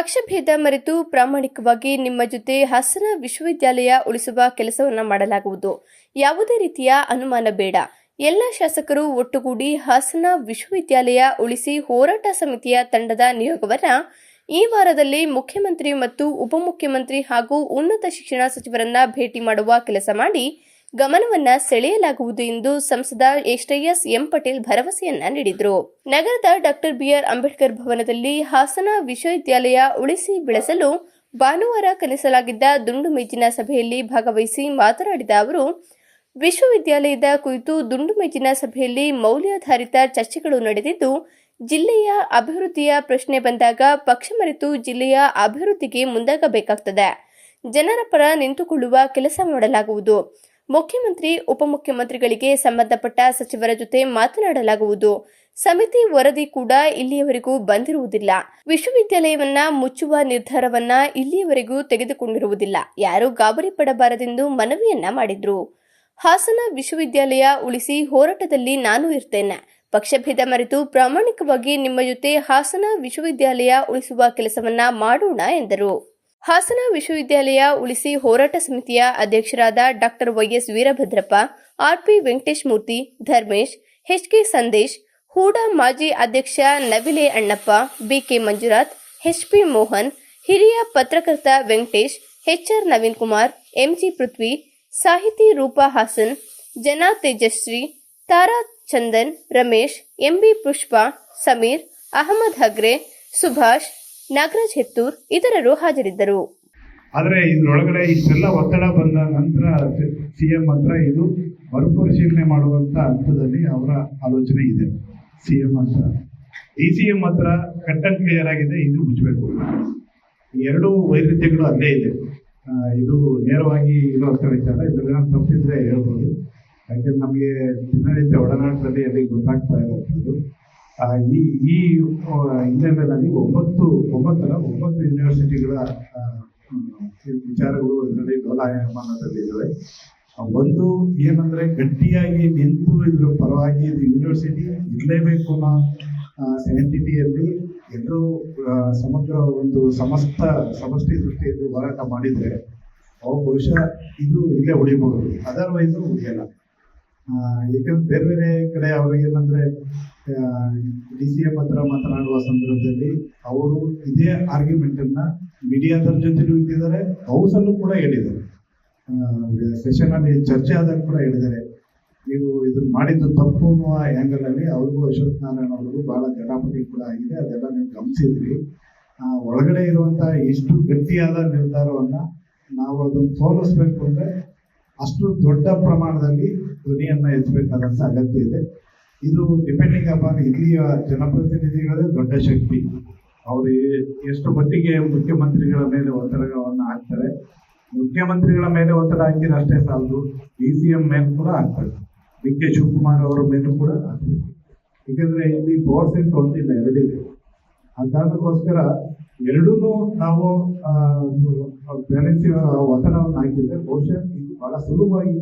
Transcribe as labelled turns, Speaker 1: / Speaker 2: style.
Speaker 1: ಪಕ್ಷಭೇದ ಮರೆತು ಪ್ರಾಮಾಣಿಕವಾಗಿ ನಿಮ್ಮ ಜೊತೆ ಹಾಸನ ವಿಶ್ವವಿದ್ಯಾಲಯ ಉಳಿಸುವ ಕೆಲಸವನ್ನು ಮಾಡಲಾಗುವುದು. ಯಾವುದೇ ರೀತಿಯ ಅನುಮಾನ ಬೇಡ. ಎಲ್ಲ ಶಾಸಕರು ಒಟ್ಟುಗೂಡಿ ಹಾಸನ ವಿಶ್ವವಿದ್ಯಾಲಯ ಉಳಿಸಿ ಹೋರಾಟ ಸಮಿತಿಯ ತಂಡದ ನಿಯೋಗವನ್ನ ಈ ವಾರದಲ್ಲಿ ಮುಖ್ಯಮಂತ್ರಿ ಮತ್ತು ಉಪಮುಖ್ಯಮಂತ್ರಿ ಹಾಗೂ ಉನ್ನತ ಶಿಕ್ಷಣ ಸಚಿವರನ್ನ ಭೇಟಿ ಮಾಡುವ ಕೆಲಸ ಮಾಡಿ ಗಮನವನ್ನ ಸೆಳೆಯಲಾಗುವುದು ಎಂದು ಸಂಸದ ಎಸ್ ಎಂ ಪಟೇಲ್ ಭರವಸೆಯನ್ನ ನೀಡಿದರು. ನಗರದ ಡಾಕ್ಟರ್ ಬಿಆರ್ ಅಂಬೇಡ್ಕರ್ ಭವನದಲ್ಲಿ ಹಾಸನ ವಿಶ್ವವಿದ್ಯಾಲಯ ಉಳಿಸಿ ಬೆಳೆಸಲು ಭಾನುವಾರ ಕಲಿಸಲಾಗಿದ್ದ ದುಂಡು ಮೇಜಿನ ಸಭೆಯಲ್ಲಿ ಭಾಗವಹಿಸಿ ಮಾತನಾಡಿದ ಅವರು, ವಿಶ್ವವಿದ್ಯಾಲಯದ ಕುರಿತು ದುಂಡು ಮೇಜಿನ ಸಭೆಯಲ್ಲಿ ಮೌಲ್ಯಾಧಾರಿತ ಚರ್ಚೆಗಳು ನಡೆದಿದ್ದು, ಜಿಲ್ಲೆಯ ಅಭಿವೃದ್ಧಿಯ ಪ್ರಶ್ನೆ ಬಂದಾಗ ಪಕ್ಷ ಮರೆತು ಜಿಲ್ಲೆಯ ಅಭಿವೃದ್ಧಿಗೆ ಮುಂದಾಗಬೇಕಾಗ್ತದೆ. ಜನರ ಪರ ನಿಂತುಕೊಳ್ಳುವ ಕೆಲಸ ಮಾಡಲಾಗುವುದು. ಮುಖ್ಯಮಂತ್ರಿ, ಉಪಮುಖ್ಯಮಂತ್ರಿಗಳಿಗೆ ಸಂಬಂಧಪಟ್ಟ ಸಚಿವರ ಜೊತೆ ಮಾತನಾಡಲಾಗುವುದು. ಸಮಿತಿ ವರದಿ ಕೂಡ ಇಲ್ಲಿಯವರೆಗೂ ಬಂದಿರುವುದಿಲ್ಲ. ವಿಶ್ವವಿದ್ಯಾಲಯವನ್ನ ಮುಚ್ಚುವ ನಿರ್ಧಾರವನ್ನ ಇಲ್ಲಿಯವರೆಗೂ ತೆಗೆದುಕೊಂಡಿರುವುದಿಲ್ಲ. ಯಾರೂ ಗಾಬರಿ ಪಡಬಾರದೆಂದು ಮನವಿಯನ್ನ ಮಾಡಿದ್ರು. ಹಾಸನ ವಿಶ್ವವಿದ್ಯಾಲಯ ಉಳಿಸಿ ಹೋರಾಟದಲ್ಲಿ ನಾನು ಇರ್ತೇನೆ. ಪಕ್ಷಭೇದ ಮರೆತು ಪ್ರಾಮಾಣಿಕವಾಗಿ ನಿಮ್ಮ ಜೊತೆ ಹಾಸನ ವಿಶ್ವವಿದ್ಯಾಲಯ ಉಳಿಸುವ ಕೆಲಸವನ್ನ ಮಾಡೋಣ ಎಂದರು. ಹಾಸನ ವಿಶ್ವವಿದ್ಯಾಲಯ ಉಳಿಸಿ ಹೋರಾಟ ಸಮಿತಿಯ ಅಧ್ಯಕ್ಷರಾದ doctor YS Veerabhadrappa RP Venkatesh Murthy Dharmesh HK Sandesh Hooda ಮಾಜಿ ಅಧ್ಯಕ್ಷ ನವಿಲೆ ಅಣ್ಣಪ್ಪ ಬಿಕೆ ಮಂಜುನಾಥ್ ಎಚ್ಪಿ ಮೋಹನ್ ಹಿರಿಯ ಪತ್ರಕರ್ತ ವೆಂಕಟೇಶ್ ಎಚ್ಆರ್ ನವೀನ್ ಕುಮಾರ್ ಎಂಜಿ ಪೃಥ್ವಿ ಸಾಹಿತಿ ರೂಪಾ ಹಾಸನ್ ಜನ ತೇಜಶ್ರೀ ತಾರಾ ಚಂದನ್ ರಮೇಶ್ ಎಂಬಿ ಪುಷ್ಪ ಸಮೀರ್ ಅಹಮದ್ ಹಗ್ರೆ ಸುಭಾಷ್ ನಾಗರಾಜ್ ಹೆತ್ತೂರ್ ಇತರರು ಹಾಜರಿದ್ದರು.
Speaker 2: ಆದರೆ ಇದರೊಳಗಡೆ ಇಷ್ಟೆಲ್ಲ ಒತ್ತಡ ಬಂದ ನಂತರ ಸಿ ಎಂ ಹತ್ರ ಇದು ಮರುಪರಿಶೀಲನೆ ಮಾಡುವಂತ ಹಂತದಲ್ಲಿ ಅವರ ಆಲೋಚನೆ ಇದೆ. ಸಿ ಎಂ ಹತ್ರ. ಡಿ ಸಿ ಎಂ ಹತ್ರ ಕಟ್ ಅಂಡ್ ಕ್ಲಿಯರ್ ಆಗಿದೆ ಇನ್ನು ಮುಚ್ಚಬೇಕು ಎರಡು ವೈರುಧ್ಯಗಳು ಅಲ್ಲೇ ಇದೆ. ಇದು ನೇರವಾಗಿ ಇರುವಂಥ ವಿಚಾರ ಇದನ್ನ ತಪ್ಪಿದ್ರೆ ಹೇಳ್ಬೋದು. ಯಾಕಂದ್ರೆ ನಮಗೆ ದಿನನಿತ್ಯ ಒಡನಾಟದಲ್ಲಿ ಅಲ್ಲಿ ಗೊತ್ತಾಗ್ತಾ ಆ, ಈ ಈ ಹಿನ್ನೆಲೆಯಲ್ಲಿ ಒಂಬತ್ತು ಒಂಬತ್ತರ ಒಂಬತ್ತು ಯೂನಿವರ್ಸಿಟಿಗಳ ವಿಚಾರಗಳು ಇದರಲ್ಲಿ ಡೋಲಾಯಮಾನದಲ್ಲಿದ್ದಾವೆ ಒಂದು ಏನಂದ್ರೆ ಗಟ್ಟಿಯಾಗಿ ನಿಂತು ಇದ್ರ ಪರವಾಗಿ ಇದು ಯೂನಿವರ್ಸಿಟಿ ಇರಲೇಬೇಕು ಅನ್ನೋ ಸೆನೆಟಿಟಿಯಲ್ಲಿ ಎಲ್ಲರೂ ಸಮಗ್ರ ಒಂದು ಸಮಸ್ತ, ಸಮಷ್ಟಿ ದೃಷ್ಟಿಯಲ್ಲಿ ಹೋರಾಟ ಮಾಡಿದ್ರೆ, ಅವು ಬಹುಶಃ ಇದು ಇಲ್ಲೇ ಉಳಿಬಹುದು. ಅದರ್ವೈಸ್ ಉಳಿಯಲ್ಲ. ಯಾಕಂದ್ರೆ ಬೇರೆ ಬೇರೆ ಕಡೆ ಅವ್ರಿಗೆ ಏನಂದ್ರೆ ಡಿ ಸಿ ಎಂ ಹತ್ರ ಮಾತನಾಡುವ ಸಂದರ್ಭದಲ್ಲಿ ಅವರು ಇದೇ ಆರ್ಗ್ಯುಮೆಂಟ್ ಅನ್ನ ಮೀಡಿಯಾದವ್ರ ಜೊತೆಲೂ ಇಟ್ಟಿದ್ದಾರೆ ಹೌಸ್ ಅಲ್ಲೂ ಕೂಡ ಹೇಳಿದ್ದಾರೆ. ಸೆಷನ್ ಅಲ್ಲಿ ಚರ್ಚೆ ಆದಾಗ ಕೂಡ ಹೇಳಿದ್ದಾರೆ. ನೀವು ಇದನ್ನ ಮಾಡಿದ್ದು ತಪ್ಪು ಅನ್ನುವ ಆ್ಯಂಗಲ್ ಅಲ್ಲಿ ಅವ್ರಿಗೂ ಅಶೋಕ್ ನಾರಾಯಣ ಅವ್ರಿಗೂ ಬಹಳ ಜಟಾಪಟಿ ಕೂಡ ಆಗಿದೆ, ಅದೆಲ್ಲ ನೀವು ಗಮನಿಸಿದ್ರಿ. ಒಳಗಡೆ ಇರುವಂತಹ ಎಷ್ಟು ಗಟ್ಟಿಯಾದ ನಿರ್ಧಾರವನ್ನ ನಾವು ಅದನ್ನು ಸೋಲಿಸ್ಬೇಕು ಅಂದ್ರೆ ಅಷ್ಟು ದೊಡ್ಡ ಪ್ರಮಾಣದಲ್ಲಿ ಧ್ವನಿಯನ್ನ ಎತ್ತಬೇಕಾದಂತ ಅಗತ್ಯ ಇದೆ. ಇದು ಡಿಪೆಂಡಿಂಗ್ ಅಪಾನ್ ಇಲ್ಲಿಯ ಜನಪ್ರತಿನಿಧಿಗಳೇ ದೊಡ್ಡ ಶಕ್ತಿ. ಅವರು ಎಷ್ಟು ಮಟ್ಟಿಗೆ ಮುಖ್ಯಮಂತ್ರಿಗಳ ಮೇಲೆ ಒತ್ತಡವನ್ನು ಹಾಕ್ತಾರೆ. ಮುಖ್ಯಮಂತ್ರಿಗಳ ಮೇಲೆ ಒತ್ತಡ ಹಾಕಿದ್ರೆ ಅಷ್ಟೇ ಸಾಲದು. ಡಿ ಸಿ ಎಂ ಮೇಲೆ ಕೂಡ ಹಾಕ್ತಾರೆ. ಡಿ ಕೆ ಶಿವಕುಮಾರ್ ಅವರ ಮೇಲೂ ಕೂಡ ಹಾಕ್ತಾರೆ. ಯಾಕಂದ್ರೆ ಇಲ್ಲಿ ಪವರ್ ಸೆಂಟರ್ ಒಂದಿಲ್ಲ, ಎರಡಿದೆ. ಆ ಕಾರಣಕ್ಕೋಸ್ಕರ ಎರಡೂ ನಾವು ಬ್ಯಾಲೆನ್ಸ್ ಒತ್ತಡವನ್ನು ಹಾಕಿದ್ರೆ ಬಹುಶಃ ಬಹಳ ಸುಲಭವಾಗಿ